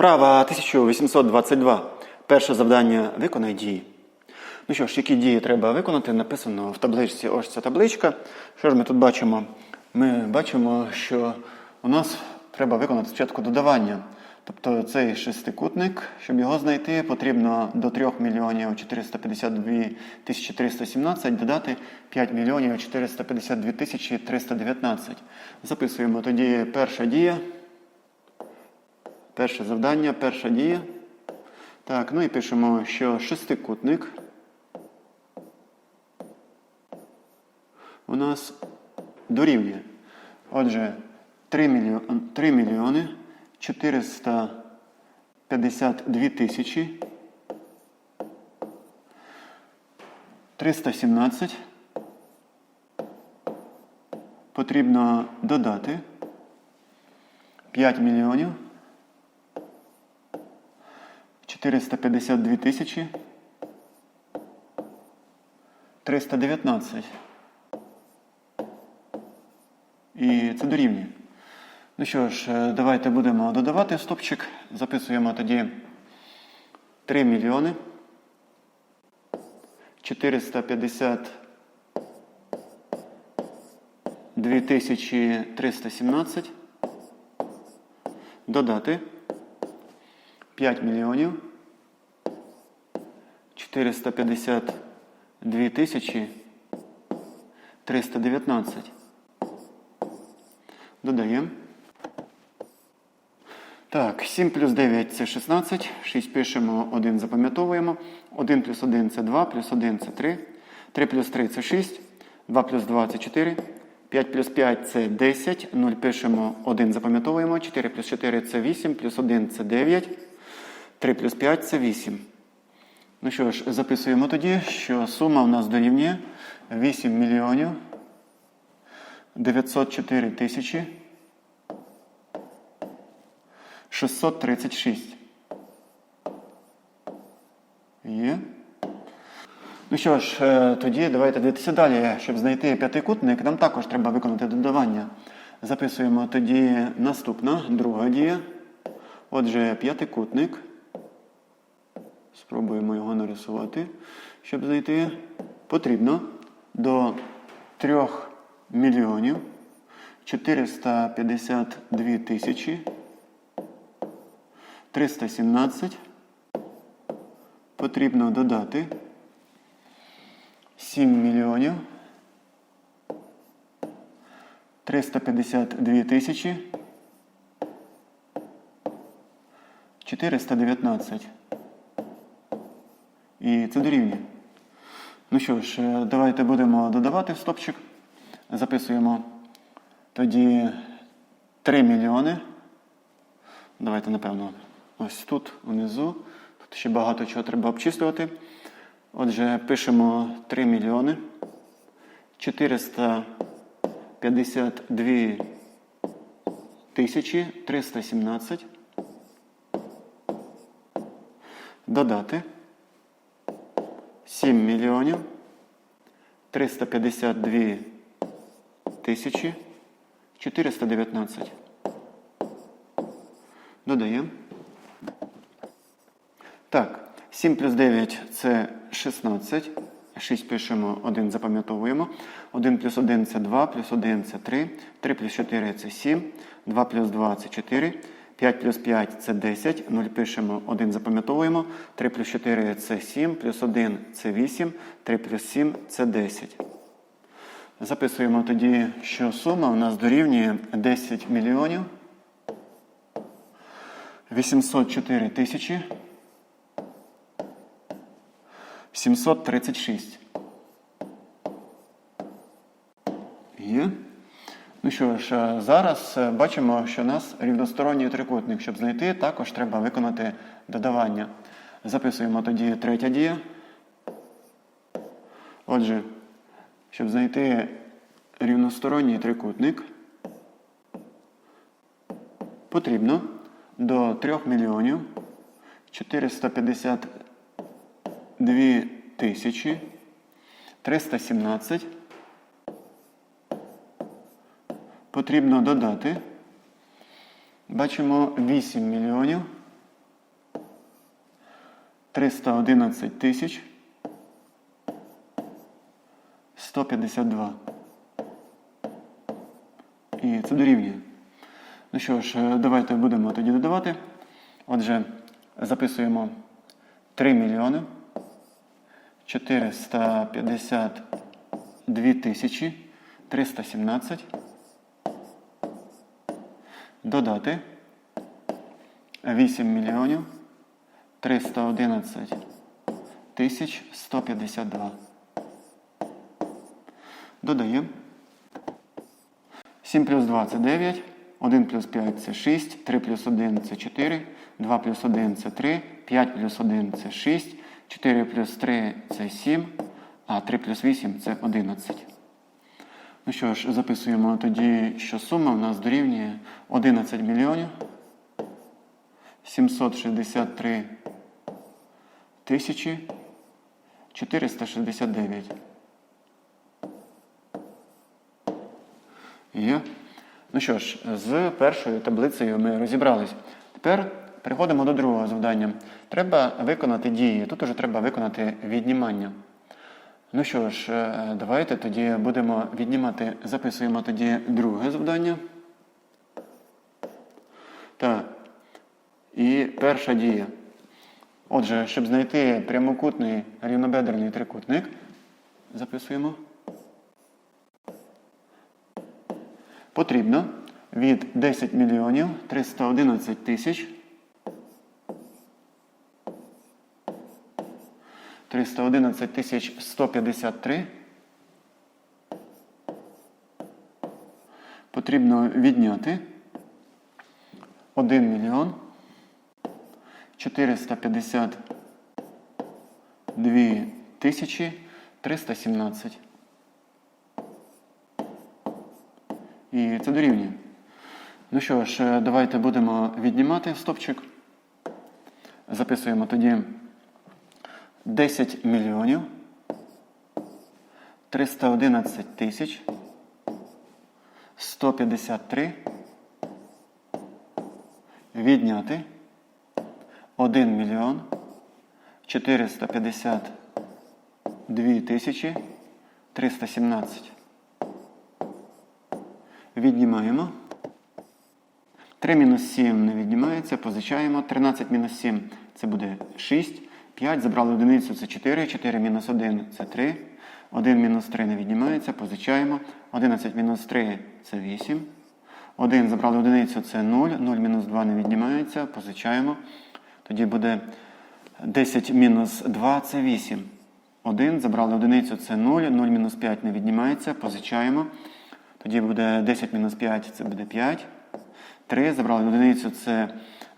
Вправа 1822. Перше завдання виконай дії. Ну що ж, які дії треба виконати, написано в табличці. Ось ця табличка. Що ж ми тут бачимо? Ми бачимо, що у нас треба виконати спочатку додавання. Тобто цей шестикутник, щоб його знайти, потрібно до 3 мільйонів 452 тисячі 317 додати 5 мільйонів 452 тисячі 319. Записуємо тоді перша дія. Перше завдання, перша дія. Так, ну і пишемо, що шестикутник у нас дорівнює. Отже, 3 мільйони, 3 мільйони 452 тисячі 317 потрібно додати 5 мільйонів 452 тисячі 319. І це дорівнює. Ну що ж, е, давайте будемо додавати стопчик. Записуємо тоді 3 мільйони 452 тисячі 317. Додати 5 мільйонів 452 тисячі 319. Додаємо. Так, 7 плюс 9 це 16. 6 пишемо, 1 запам'ятовуємо. 1 плюс 1 це 2, плюс 1 це 3. 3 плюс 3 це 6. 2 плюс 2 це 4. 5 плюс 5 це 10. 0 пишемо, 1 запам'ятовуємо. 4 плюс 4 це 8, плюс 1 це 9. 3 плюс 5 це 8. Ну що ж, записуємо тоді, що сума у нас дорівнює 8 мільйонів 904 тисячі 636. Є. Ну що ж, е, тоді давайте дивитися далі. Щоб знайти п'ятикутник, нам також треба виконати додавання. Записуємо тоді наступна, друга дія. Отже, п'ятикутник. Спробуємо його нарисувати. Щоб знайти, потрібно до 3 мільйонів 452 тисячі 317 потрібно додати 7 мільйонів 352 тисячі 419. І це дорівнює. Ну що ж, е, давайте будемо додавати в стопчик. Записуємо тоді 3 мільйони. Давайте, напевно, ось тут, внизу. Тут ще багато чого треба обчислювати. Отже, пишемо 3 мільйони 452 тисячі 317. Додати 7 мільйонів 352 тисячі 419. Додаємо. Так, 7 плюс 9 це 16. 6 пишемо, 1 запам'ятовуємо. 1 плюс 1 це 2, плюс 1 це 3. 3 плюс 4 це 7. 2 плюс 2 це 4. 5 плюс 5 це 10. 0 пишемо, 1 запам'ятовуємо. 3 плюс 4 це 7, плюс 1 це 8. 3 плюс 7 це 10. Записуємо тоді, що сума у нас дорівнює 10 мільйонів 804 тисячі 736. Є. Ну що ж, е, зараз е, бачимо, що у нас рівносторонній трикутник. Щоб знайти, також треба виконати додавання. Записуємо тоді третя дія. Отже, щоб знайти рівносторонній трикутник, потрібно до 3 мільйонів 452 тисячі 317 потрібно додати. Бачимо 8 мільйонів 311 тисяч 152. І це дорівнює. Ну що ж, е, давайте будемо тоді додавати. Отже, записуємо 3 мільйони 452 тисячі 317. Додати 8 мільйонів 311 тисяч 152. Додаємо. 7 плюс 2 це 9, 1 плюс 5 це 6, 3 плюс 1 це 4, 2 плюс 1 це 3, 5 плюс 1 це 6, 4 плюс 3 це 7, а 3 плюс 8 це 11. Ну що ж, записуємо тоді, що сума в нас дорівнює 11 мільйонів 763 тисячі 469. Є. Ну що ж, з першою таблицею ми розібрались. Тепер переходимо до другого завдання. Треба виконати дії. Тут уже треба виконати віднімання. Ну що ж, е, давайте тоді будемо віднімати, записуємо тоді друге завдання. Так. І перша дія. Отже, щоб знайти прямокутний рівнобедрений трикутник, записуємо. Потрібно від 10 мільйонів 311 тисяч 311 тисяч 153 потрібно відняти 1 мільйон 452 тисячі 317. І це дорівнює. Ну що ж, давайте будемо віднімати стопчик. Записуємо тоді 10 мільйонів 311 тисяч 153 відняти 1 мільйон 452 тисячі 317. Віднімаємо. 3 мінус 7 не віднімається, позичаємо. 13 мінус 7 це буде 6. 5 забрали одиницю це 4. 4 мінус 1 це 3. 1 мінус 3 не віднімається, позичаємо. 11 мінус 3 це 8. 1 забрали одиницю це 0. 0 мінус 2 не віднімається, позичаємо. Тоді буде 10 мінус 2 це 8. 1 забрали одиницю це 0. 0 мінус 5 не віднімається, позичаємо. Тоді буде 10 мінус 5 це буде 5. 3. Забрали одиницю це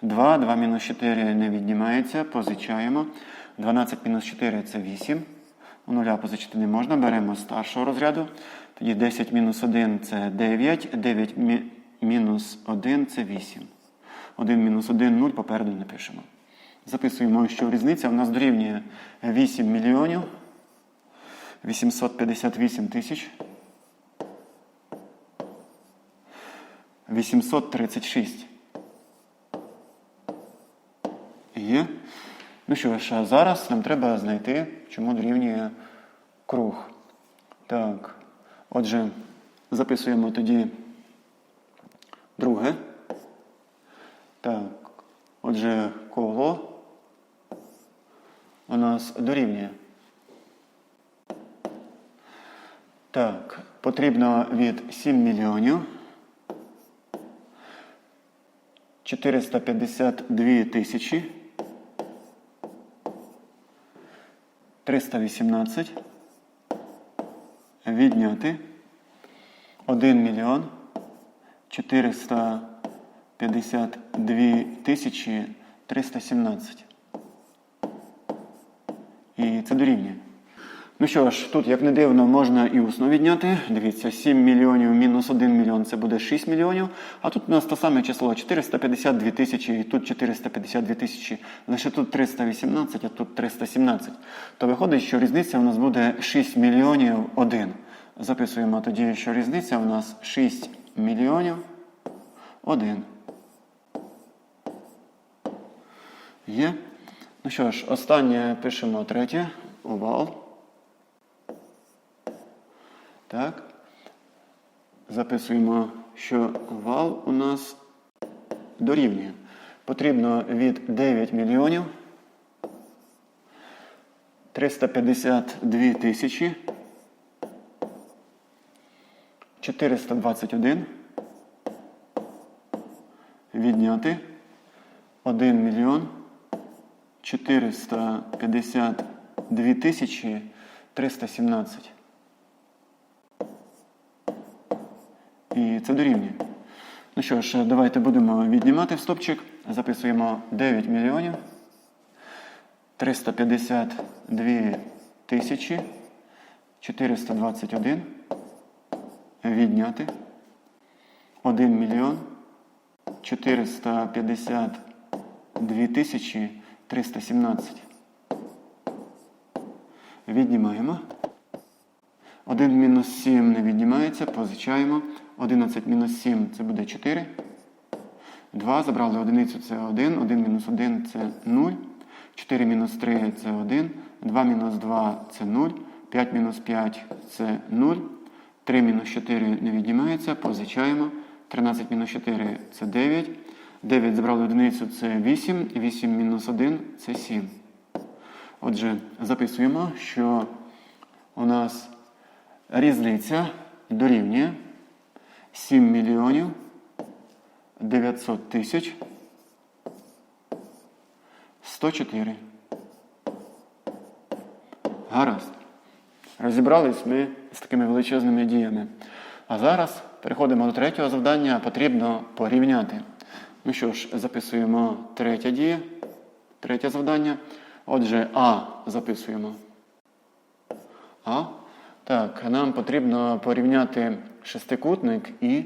2. 2 мінус 4 не віднімається. Позичаємо. 12 мінус 4 це 8. У нуля позичити не можна. Беремо старшого розряду. Тоді 10 мінус 1 це 9. 9 мі- мінус 1 це 8. 1 мінус 1 0 попереду не пишемо. Записуємо, що різниця у нас дорівнює 8 мільйонів 858 тисяч 836. Є. Ну що ж, а зараз нам треба знайти, чому дорівнює круг. Так. Отже, записуємо тоді друге. Так. Отже, коло у нас дорівнює. Так, потрібно від 7 мільйонів 452 тисячі 318 відняти 1 мільйон 452 тисячі 317. І це дорівнює. Ну що ж, тут, як не дивно, можна і усно відняти. Дивіться, 7 мільйонів мінус 1 мільйон це буде 6 мільйонів. А тут у нас те саме число 452 тисячі, і тут 452 тисячі. Лише тут 318, а тут 317. То виходить, що різниця у нас буде 6 мільйонів 1. Записуємо тоді, що різниця у нас 6 мільйонів 1. Є. Ну що ж, останнє пишемо третє. Овал. Так. Записуємо, що овал у нас дорівнює. Потрібно від 9 мільйонів 352 тисячі 421 відняти 1 мільйон 452 тисячі 317. І це дорівнює. Ну що ж, давайте будемо віднімати в стопчик. Записуємо 9 мільйонів 352 тисячі 421. Відняти 1 мільйон 452 тисячі 317. Віднімаємо. 1 мінус 7 не віднімається, позичаємо. 11 мінус 7 це буде 4. 2 забрали одиницю це 1. 1 мінус 1 це 0. 4 мінус 3 це 1. 2 мінус 2 це 0. 5 мінус 5 це 0. 3 мінус 4 не віднімається, позичаємо. 13 мінус 4 це 9. 9 забрали одиницю це 8. 8 мінус 1 це 7. Отже, записуємо, що у нас різниця дорівнює 7 мільйонів 900 тисяч 104. Гаразд. Розібрались ми з такими величезними діями. А зараз переходимо до третього завдання. Потрібно порівняти. Ну що ж, записуємо третя дія, третє завдання. Отже, А записуємо. А. Так, нам потрібно порівняти шестикутник і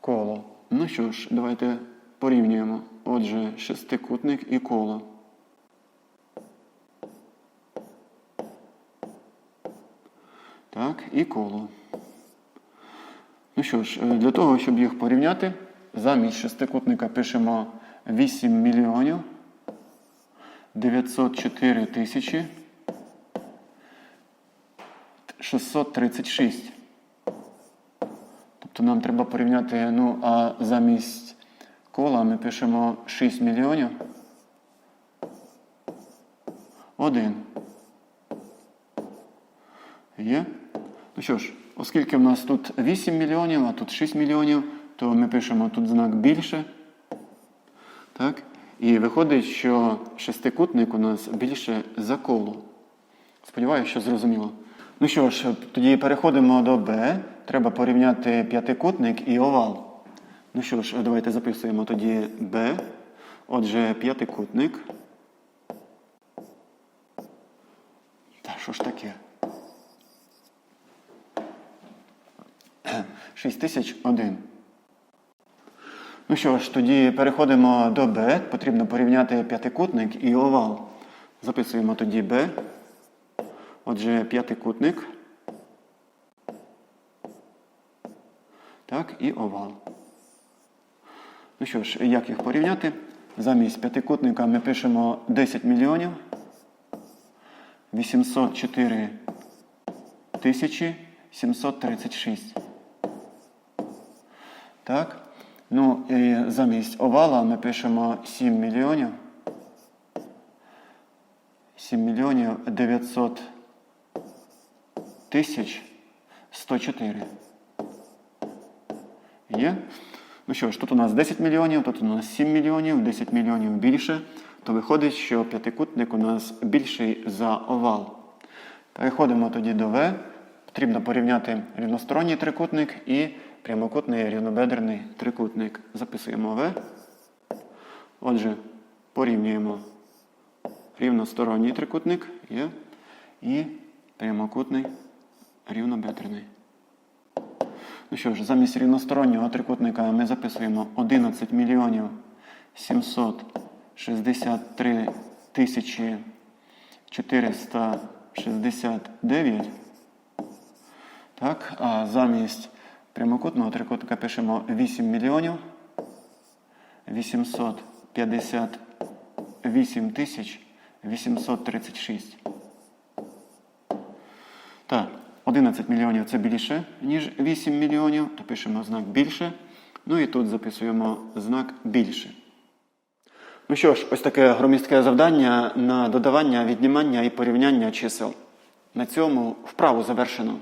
коло. Ну що ж, давайте порівнюємо. Отже, шестикутник і коло. Так, і коло. Ну що ж, е, для того, щоб їх порівняти, замість шестикутника пишемо 8 мільйонів 904 тисячі 636. Нам треба порівняти, ну, а замість кола ми пишемо 6 мільйонів. 1. Є? Ну що ж, оскільки в нас тут 8 мільйонів, а тут 6 мільйонів, то ми пишемо тут знак більше. Так? І виходить, що шестикутник у нас більше за коло. Сподіваюся, що зрозуміло. Ну що ж, тоді переходимо до Б. Треба порівняти п'ятикутник і овал. Ну що ж, давайте записуємо тоді Б. Отже, п'ятикутник. Та що ж таке? 6001. Ну що ж, тоді переходимо до Б. Потрібно порівняти п'ятикутник і овал. Записуємо тоді Б. Отже, п'ятикутник. Так, і овал. Ну що ж, як їх порівняти? Замість п'ятикутника ми пишемо 10 мільйонів 804 тисячі 736. Так. Ну і замість овала ми пишемо 7 мільйонів. 7 мільйонів 900 тисяч 104. Є? Ну що ж, тут у нас 10 мільйонів, тут у нас 7 мільйонів, 10 мільйонів більше. То виходить, що п'ятикутник у нас більший за овал. Переходимо тоді до В. Потрібно порівняти рівносторонній трикутник і прямокутний рівнобедрений трикутник. Записуємо В. Отже, порівнюємо рівносторонній трикутник є, і прямокутний рівнобедрений. Ну що ж, замість рівностороннього трикутника ми записуємо 11 мільйонів 763 тисячі 469. Так, а замість прямокутного трикутника пишемо 8 мільйонів 858 8836. Так, 11 мільйонів це більше, ніж 8 мільйонів, то пишемо знак більше. Ну і тут записуємо знак більше. Ну що ж, ось таке громістке завдання на додавання, віднімання і порівняння чисел. На цьому вправу завершено.